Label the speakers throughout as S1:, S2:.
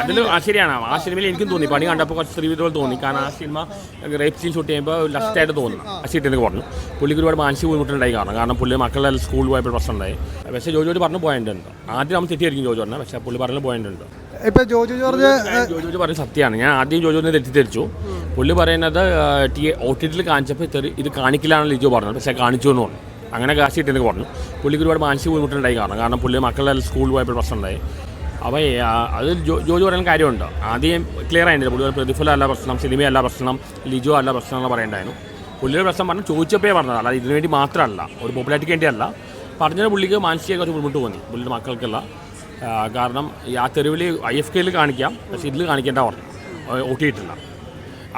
S1: അതിൽ ആ ശരിയാണ്. ആ സിനിമയിൽ എനിക്കും തോന്നി. പണി കണ്ടപ്പോൾ കുറച്ച് സ്ത്രീവിധകൾ തോന്നി. കാരണം ആ സിനിമ റേപ്പ് സീൻ ഷൂട്ട് ചെയ്യുമ്പോൾ ലസ്റ്റായിട്ട് തോന്നുന്നു. ആ സീറ്റിൽ നിന്ന് പറഞ്ഞു. പുള്ളിക്ക് ഒരുപാട് മാനസിക ബുദ്ധിമുട്ടുണ്ടായി കാണാം കാരണം പുള്ളി മക്കളുടെ സ്കൂളിൽ പോയപ്പോൾ പ്രശ്നമുണ്ടായി. പക്ഷേ ജോജോട് പറഞ്ഞു പോയിന്റ് ഉണ്ട് ആദ്യം നമ്മൾ തെറ്റിയായിരിക്കും ജോജോ പറഞ്ഞത് പക്ഷേ പുള്ളി പറഞ്ഞ പോയിന്റ് ഉണ്ട്
S2: ഇപ്പൊ ജോജു ജോർജ്
S1: ജോജോജ് പറഞ്ഞ സത്യമാണ്. ഞാൻ ആദ്യം ജോജോനെ തെറ്റിദ്ധരിച്ചു. പുള്ളി പറയുന്നത് ടി ഒ ടി ടിയിൽ കാണിച്ചപ്പോൾ ഇത്തിരി ഇത് കാണിക്കില്ലാണെന്ന് ലിജോ പറഞ്ഞത്. പക്ഷേ കാണിച്ചു എന്ന് പറഞ്ഞു. അങ്ങനെ കാശ് കിട്ടിയെന്ന് പറഞ്ഞു. പുള്ളിക്ക് ഒരുപാട് മാനസിക ബുദ്ധിമുട്ടുണ്ടായി കാണാം കാരണം പുള്ളി മക്കളുടെ സ്കൂളിൽ പോയപ്പോൾ പ്രശ്നമുണ്ടായി. അപ്പോൾ അത് ജോജു പറയുന്ന കാര്യമുണ്ട്? ആദ്യം ക്ലിയർ ആയിട്ടില്ല. പുള്ളി പ്രതിഫലം അല്ല പ്രശ്നം സിനിമയല്ല പ്രശ്നം ലിജോ അല്ല പ്രശ്നം എന്ന് പറയണ്ടായിരുന്നു. പുള്ളിയുടെ പ്രശ്നം പറഞ്ഞു ചോദിച്ചപ്പോഴേ പറഞ്ഞത് അല്ല ഇതിനു വേണ്ടി മാത്രമല്ല ഒരു പോപ്പുലാരിറ്റിക്ക് വേണ്ടിയല്ല. പറഞ്ഞത് പുള്ളിക്ക് മാനസിക കുറച്ച് ബുദ്ധിമുട്ട് തോന്നി പുള്ളിയുടെ മക്കൾക്കുള്ള. കാരണം ആ തെരുവിളി ഐ എഫ് കെയിൽ കാണിക്കാം പക്ഷേ ഇതിൽ കാണിക്കേണ്ട പറഞ്ഞു ഒട്ടിയിട്ടില്ല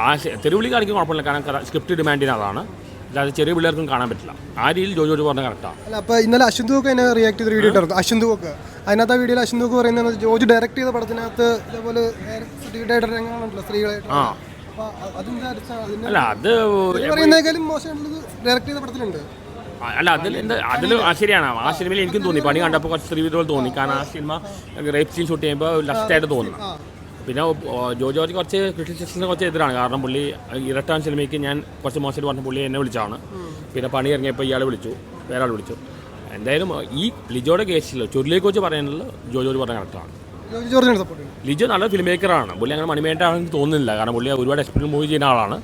S1: ആ തെരുവിളി കാണിക്കാൻ കുഴപ്പമില്ല. കാരണം സ്ക്രിപ്റ്റ് ഡിമാൻഡ് ചെയ്യുന്ന അതാണ്. അല്ലാതെ ചെറിയ പിള്ളേർക്കും കാണാൻ പറ്റില്ല. ആ രീതിയിൽ ജോജോ പറഞ്ഞ കറക്റ്റാണ്
S2: അല്ല അപ്പൊ ഇന്നലെ അശ്വന്ത് ഒക്കെ അതിനെ റിയാക്ട് ചെയ്ത വീഡിയോ അശ്വന്ത് ഒക്കെ അതിനകത്ത് ആ വീഡിയോയിൽ അശ്വന്ത് ഒക്കെ പറയുന്നത് ജോജു ഡയറക്ട് ചെയ്ത പടത്തിനകത്ത് ഇതേപോലെ സ്ത്രീയുടെ രംഗങ്ങളുണ്ടല്ലോ സ്ത്രീകളായിട്ട്?
S1: ആ. അല്ല അത്
S2: ഇവർ പറയുന്നതിനേക്കാളും മോശമായിട്ടുള്ളത് ഡയറക്ട് ചെയ്ത പടത്തിലുണ്ട്.
S1: അല്ല അതിൽ എന്താ അതിൽ ആ ശരിയാണ്. ആ സിനിമയിൽ എനിക്കും തോന്നി. പണി കണ്ടപ്പോൾ കുറച്ച് സ്ത്രീവിധകൾ തോന്നി. കാരണം ആ സിനിമ റേപ്പ് സീൻ ഷൂട്ട് ചെയ്യുമ്പോൾ ലസ്റ്റായിട്ട് തോന്നുന്നു. പിന്നെ ജോ ജോർജ് കുറച്ച് ക്രിറ്റിസിസിന് കുറച്ച് എതിരാണ്. കാരണം പുള്ളി ഇരട്ടാൻ സിനിമയ്ക്ക് ഞാൻ കുറച്ച് മോശമായിട്ട് പറഞ്ഞ പുള്ളി എന്നെ വിളിച്ചാണ് പിന്നെ പണി ഇറങ്ങിയപ്പോൾ ഇയാൾ വിളിച്ചു വേറെ ആൾ വിളിച്ചു. എന്തായാലും ഈ ലിജോയുടെ കേസിൽ ചുരുളിയെക്കുറിച്ച് പറയാനുള്ളത് ജോ ജോർജ് പറഞ്ഞ കറക്റ്റാണ് ലിജോ നല്ല ഫിലിം മേക്കറാണ് പുള്ളി അങ്ങനെ മണിമേട്ടാണെന്ന് തോന്നുന്നില്ല. കാരണം പുള്ളി ഒരുപാട് എക്സ്പീരിയൻസ് മൂവി ചെയ്യുന്ന ആളാണ്.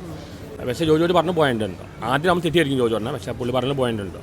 S1: പക്ഷേ ജോജോട് പറഞ്ഞ പോയിന്റ് ഉണ്ട്. ആദ്യം നമ്മൾ തെറ്റിയായിരിക്കും ജോജോ പറഞ്ഞത് പക്ഷേ പുള്ളി പറഞ്ഞ പോയിന്റ് ഉണ്ട്.